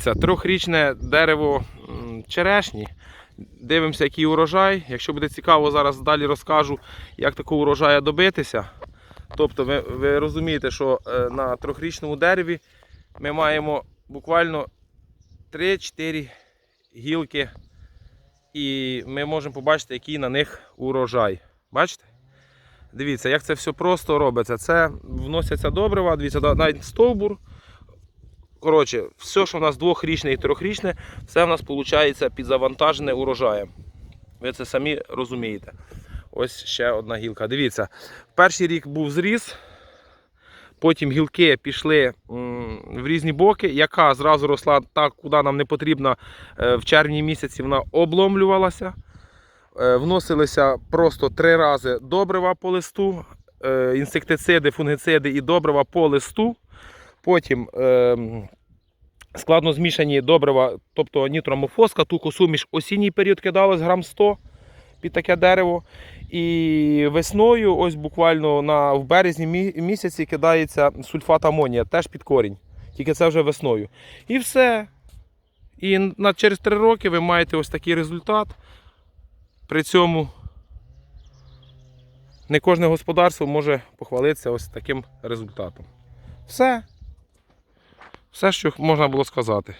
Це трьохрічне дерево черешні. Дивимося, який урожай. Якщо буде цікаво, зараз далі розкажу, як такого урожаю добитися. Тобто, ви, ви розумієте, що е, на трьохрічному дереві ми маємо буквально 3-4 гілки, і ми можемо побачити, який на них урожай. Бачите? Дивіться, як це все просто робиться. Це вносяться добрива, дивіться, навіть стовбур. Коротше, все, що в нас двохрічне і трьохрічне, все в нас виходить підзавантажене урожаєм. Ви це самі розумієте. Ось ще одна гілка. Дивіться, перший рік був зріз, потім гілки пішли в різні боки, яка зразу росла так, куди нам не потрібно. Е, В червні місяці вона обломлювалася. Е, Вносилися просто три рази добрива по листу, е, інсектициди, фунгициди і добрива по листу. Потім ем, складно змішані добрива, тобто нітромофоска, тукосуміш осінній період кидалось грам 100 під таке дерево. І весною, ось буквально на, в березні місяці кидається сульфат амонія, теж під корінь. Тільки це вже весною. І все. І на, через 3 роки ви маєте ось такий результат. При цьому не кожне господарство може похвалитися ось таким результатом. Все. Все, що можна було сказати.